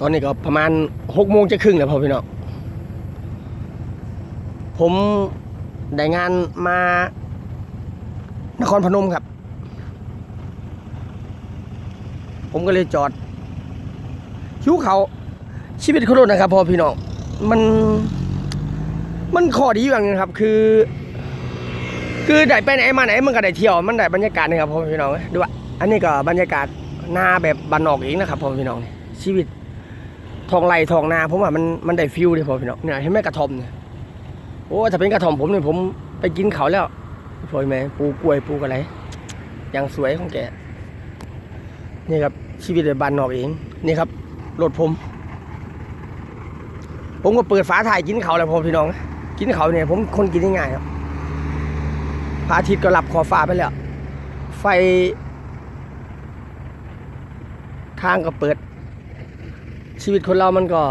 ตอนนี้ก็ประมาณหกโมงจะครึ่งแล้วพ่อพี่น้องผมได้งานมานครพนมครับ ผมก็เลยจอด คิ้วเขาชีวิตคนรถนะครับพ่อพี่น้องมันมันข้อดีอย่างนึงครับ คือ คือได้ไปไหนมาไหนมันก็ได้เที่ยวมันได้บรรยากาศนะครับพ่อพี่น้องดูว่าอันนี้ก็บรรยากาศหน้าแบบบ้านนอกเองนะครับพ่อพี่น้องชีวิต ทองไร่ทองนาผมว่ามันมันได้ฟิลเลยพ่อพี่น้องเนี่ยเห็นไหมกระท่อมเนี่ยโอ้ถ้าเป็นกระท่อมผมเนี่ยผมไปกินเขาแล้วพ่อแม่ปูกล้วยปูกอะไรอย่างสวยของแกนี่ครับชีวิตในบ้านนอกเองนี่ครับรถผม ผมก็เปิดฝาถ่ายกินเขาแล้วพอพี่น้อง กินเขาเนี่ยผมคนกินง่ายครับพระอาทิตย์ก็หลับขอฟ้าไปแล้วไฟทางก็เปิด ชีวิตคนเรามันก็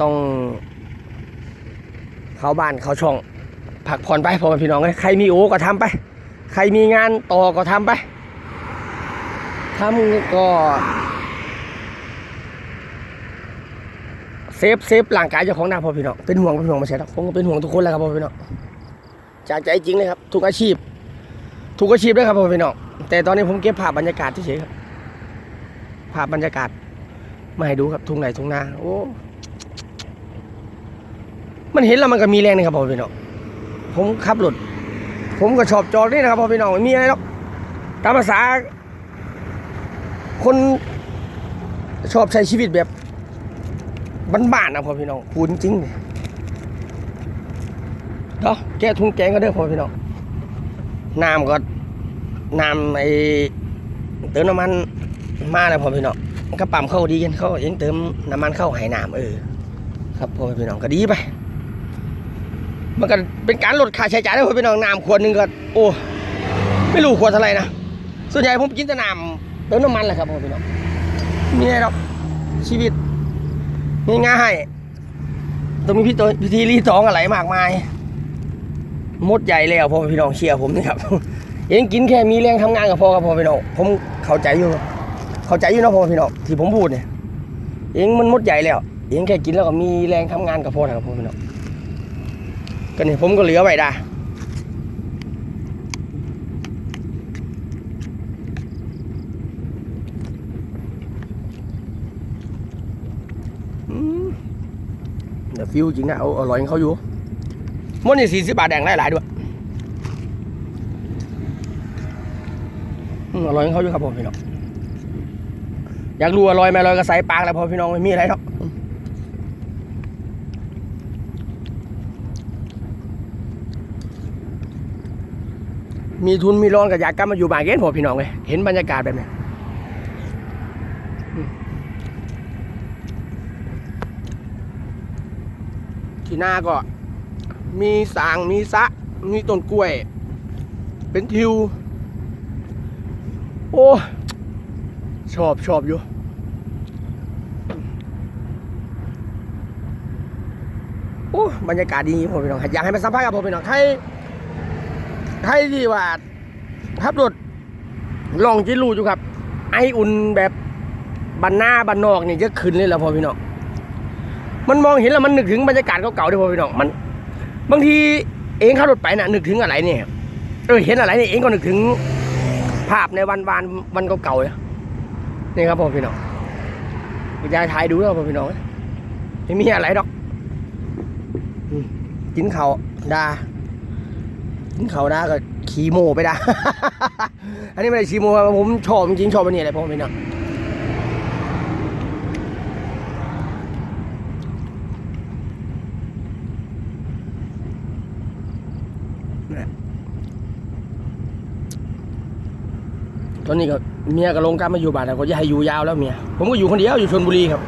ต้อง เข้าบ้านเข้าช่อง ผักผ่อนไปพ่อแม่พี่น้องใครมีโอก็ทำไป ใครมีงานต่อก็ทำไปทำก็เซฟเซฟร่างกายเจ้าของนะพ่อพี่น้องเป็นห่วงเป็นห่วงมาใช่ครับผมก็เป็นห่วงทุกคนแหล้วครับพ่อพี่น้องจากใจจริงเลยครับ ทุกอาชีพ ทุกอาชีพเลยครับพ่อพี่น้องแต่ตอนนี้ผมเก็บภาพบรรยากาศเฉยๆครับภาพบรรยากาศ มาให้ดูครับทุ่งไหนทุ่งนาโอ้มันเห็นแล้วมันก็มีแรงนะครับพ่อพี่น้องผมขับรถผมก็ชอบจอดนี่นะครับพ่อพี่น้องมีอะไรหรอกตามภาษา คนชอบใช้ชีวิตแบบบ้านๆนะพ่อพี่น้องพูดจริงเนี่ยเนาะแก้ทุ่งแกงก็ได้พ่อพี่น้องน้ำก็น้ำไอเติมน้ำมันมาแล้วพ่อพี่น้อง ก็ปั๊มเข้าดีกันเขาเองเติมน้ำมันเข้าให้น้ำเออครับพ่อพี่น้องก็ดีไปมันก็เป็นการลดค่าใช้จ่ายได้พ่อพี่น้องน้ำขวดหนึ่งก็โอ้ไม่รู้ขวดเท่าไหร่นะส่วนใหญ่ผมกินแต่น้ำเติมน้ำมันแหละครับพ่อพี่น้องมีอะไรหรอกชีวิตง่ายๆต้องมีพิธีพิธีรีตองอะไรมากมายมดใหญ่แล้วพ่อพี่น้องเชียร์ผมนี่ครับเองกินแค่มีแรงทำงานกับพ่อกับพ่อพี่น้องผมเข้าใจอยู่ เข้าใจอยู่นะพ่อพี่น้องที่ผมพูดเนี่ยเองมันมดใหญ่แล้วเองแค่กินแล้วก็มีแรงทำงานกับพ่อนะครับพ่อพี่น้องก็นี่ผมก็เหลือไว้ได้อืมเดี๋ยวฟิวจริงนะเอาอร่อยเขาอยู่มันนี่สี่สิบบาทแดงหลายด้วยอร่อยเขาอยู่ครับผมพี่น้อง อยากรู้อร่อยไหมอร่อยก็ใส่ปากแล้วพอพี่น้องไม่มีอะไรหรอกมีทุนมีร้อนก็อยากกลับมาอยู่บ้านเกันพอพี่น้องเลยเห็นบรรยากาศแบบนี้อืมที่หน้าก็ มีสางมีสะ มีต้นกล้วย เป็นทิว โอ้ ชอบชอบอยู่โอ้บรรยากาศดีผมพี่น้องอยากให้มาสัมภาษณ์กับผมพี่น้องใครใครที่ว่าขับรถลองจิรู้อยู่ครับ ไออุ่นแบบบันหน้าบันนอกเนี่ยจะขึ้นเลยแล้วพอพี่น้องมันมองเห็นแล้วมันนึกถึงบรรยากาศเก่าๆด้วยพอพี่น้องมัน บางทีเองขับรถไปน่ะนึกถึงอะไรเนี่ยเออเห็นอะไรเนี่ยเองก็นึกถึงภาพในวันวานวันเก่าๆเนี่ย นี่ครับผมพี่น้องยายถ่ายดูแล้วผมพี่น้องไม่มีอะไรดอกกินเขาดากินเขาดาก็ขี่โมไปดา อันนี้ไม่ได้ขี่โมครับผมชอบจริงชอบอันนี้อะไรพ่อพี่น้อง ตอนนี้ก็เมียก็ลงกลับมาอยู่บ้านแล้วก็จะให้อยู่ยาวแล้วเมียผมก็อยู่คนเดียวอยู่ชลบุรีครับ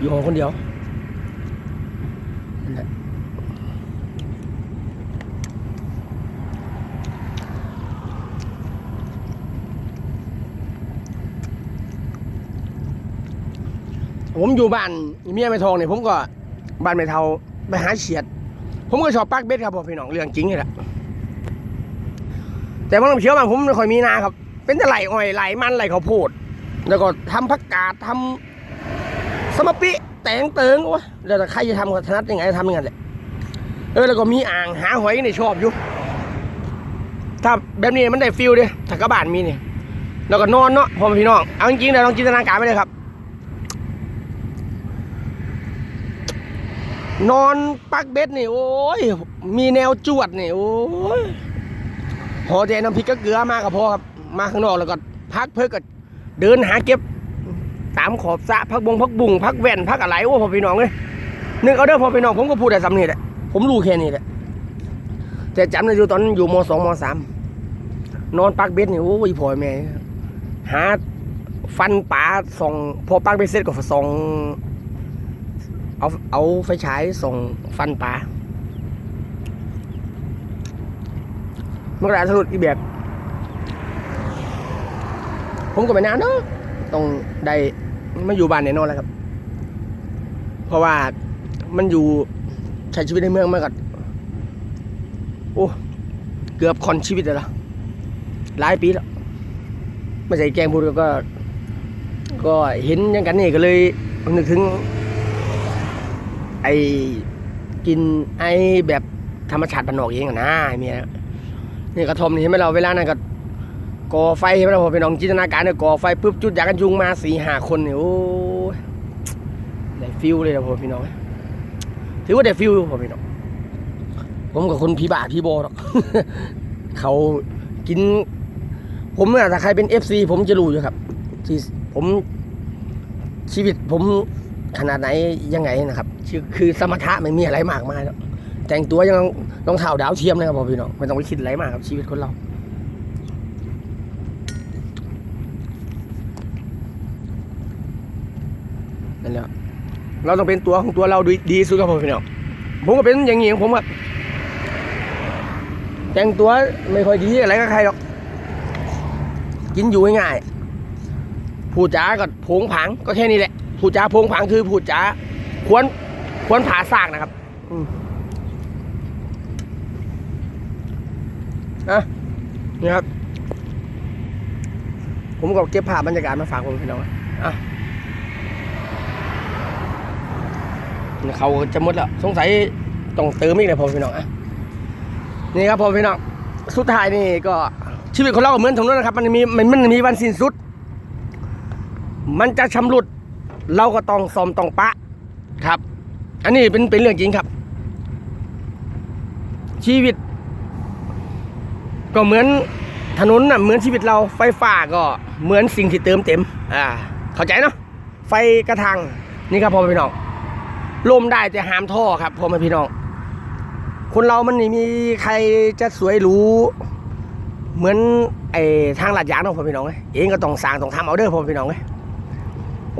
อยู่ของคนเดียวผมอยู่บ้านเมียไม่ทองเนี่ยผมก็บ้านไม่เทาไปหาเฉียด ผมก็ชอบปักเบ็ดครับผมพี่น้องเรื่องจริงนี่แหละแต่บางน้ำเชียวบ้านผมไม่ค่อยมีนาครับ เป็นแต่ไหลอ้อยไหลมันไหลข้าวโพด แล้วก็ทำผักกาดทำสมปิแตงเติงวะแล้วแต่ใครจะทำก็ถนัดยังไงทำยังไงแหละเออแล้วก็มีอ่างหาหอยนี่ชอบอยู่ถ้าแบบนี้มันได้ฟิลเดิถ้ากระบานมีนี่แล้วก็นอนเนาะพ่อม่พี่น้อง เอาจริงๆนะลองจินตนาการไปเลยครับ นอนปักเบ็ดนี่ โอ้ย มีแนวจวดนี่ โอ้ยพอใจน้ำพริกก็เกลือมากกับพอครับ มาข้างนอกแล้วก็พักเพื่อก็เดินหาเก็บ ตามขอบสะพักบงพักบุงพักแว่นพักอะไรโอ้พอพี่น้องเลยนึกเอาเด้อพ่อพี่น้องผมก็พูดแต่สำเนียแหละผมรู้แค่นี้แหละแต่จำได้อยู่ตอนอยู่มสองมสามนอนปักเบ็ดนี่โอ้ยพ่อแม่หาฟันป่าส่องพอปักเบ็ดเสร็จก็ส่องเอาเอาไฟฉายส่องฟันป่ามันก็ได้สรุปอีแบบ ผมก็ไม่นานเนาะต้องได้มาอยู่บ้านแน่นอนแล้วครับ เพราะว่ามันอยู่ใช้ชีวิตในเมืองมาก่อนโอ้เกือบคอนชีวิตเลยละหลายปีแล้วไม่ใช่แกงพูดก็ ก็เห็นอยังกันนี่ก็เลยนึกถึง ไอ้กินไอ้แบบธรรมชาติบ้านอกเองนะไอ้เมียนี่กระทอมนี่เห็นไหมเราเวลานั้นก็ ก่อไฟเห็นไหมเราพอไปลองจินตนาการเนี่ยก่อไฟปุ๊บจุดยากันยุงมาสี่ห้าคนเนี่ยโอ้ยได้ฟิลเลยนะพ่อพี่น้องถือว่าได้ฟิลพ่อพี่น้องผมกับคนพี่บ้าพี่โบหรอกเขากิน ผมเนี่ยถ้าใครเป็นเอฟซีผมจะรู้อยู่ครับที่ผมชีวิตผมขนาดไหนยังไงนะครับ คือคือสมถะไม่มีอะไรมากมายแต่งตัวยังรองเท้าดาวเทียมเลยครับพี่น้องไม่ต้องไปคิดอะไรมากครับชีวิตคนเรา นั่นแหละเราต้องเป็นตัวของตัวเราดีดีสุดครับผมพี่น้องผมก็เป็นอย่างนี้ของผมครับแต่งตัวไม่ค่อยดีอะไรกับใครหรอก กินอยู่ง่ายๆพูดจาก็โผงผางก็แค่นี้แหละพูดจาผงผางคือพูดจาควรควรผ่าซากนะครับอืมอะนี่ครับ ผมก็เก็บภาพบรรยากาศมาฝากผมพี่น้องอะ เขาจะหมดแล้ว สงสัยต้องเติมอีกเลยพ่อพี่น้องอะนี่ครับพ่อพี่น้องสุดท้ายนี่ก็ชีวิตของเราเหมือนถนนนะครับ มันมีมันมันมีวันสิ้นสุด มันจะชำรุด เราก็ต้องซ่อมต้องปะครับ อันนี้เป็นเป็นเรื่องจริงครับ ชีวิต ก็เหมือนถนนน่ะเหมือนชีวิตเราไฟฟ้าก็เหมือนสิ่งที่เติมเต็ม อ่า เข้าใจเนาะไฟกระทังนี่ครับพ่อพี่น้อง ลมได้แต่หามท่อครับพ่อแม่พี่น้อง คนเรามันไม่มีใครจะสวยรู้ เหมือนไอ้ทางหลาดยางเนาะพ่อพี่น้องเอ้ยเองก็ต้องสร้างต้องทำเอาเด้อพ่อพี่น้องเอ้ย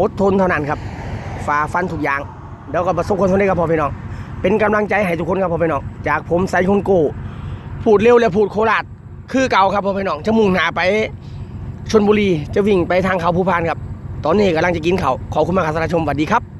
อดทนเท่านั้นครับฝ่าฟันทุกอย่างแล้วก็ประสบความสำเร็จครับพ่อพี่น้อง เป็นกำลังใจให้ทุกคนครับพ่อพี่น้องจากผมไซคนโกพูดเร็วและพูดโคราชคือเก่าครับพ่อพี่น้องจะมุ่งหน้าไปชนบุรีจะวิ่งไปทางเขาภูพานครับ ตอนนี้กำลังจะกินเขาขอบคุณมากครับสำหรับชมสวัสดีครับ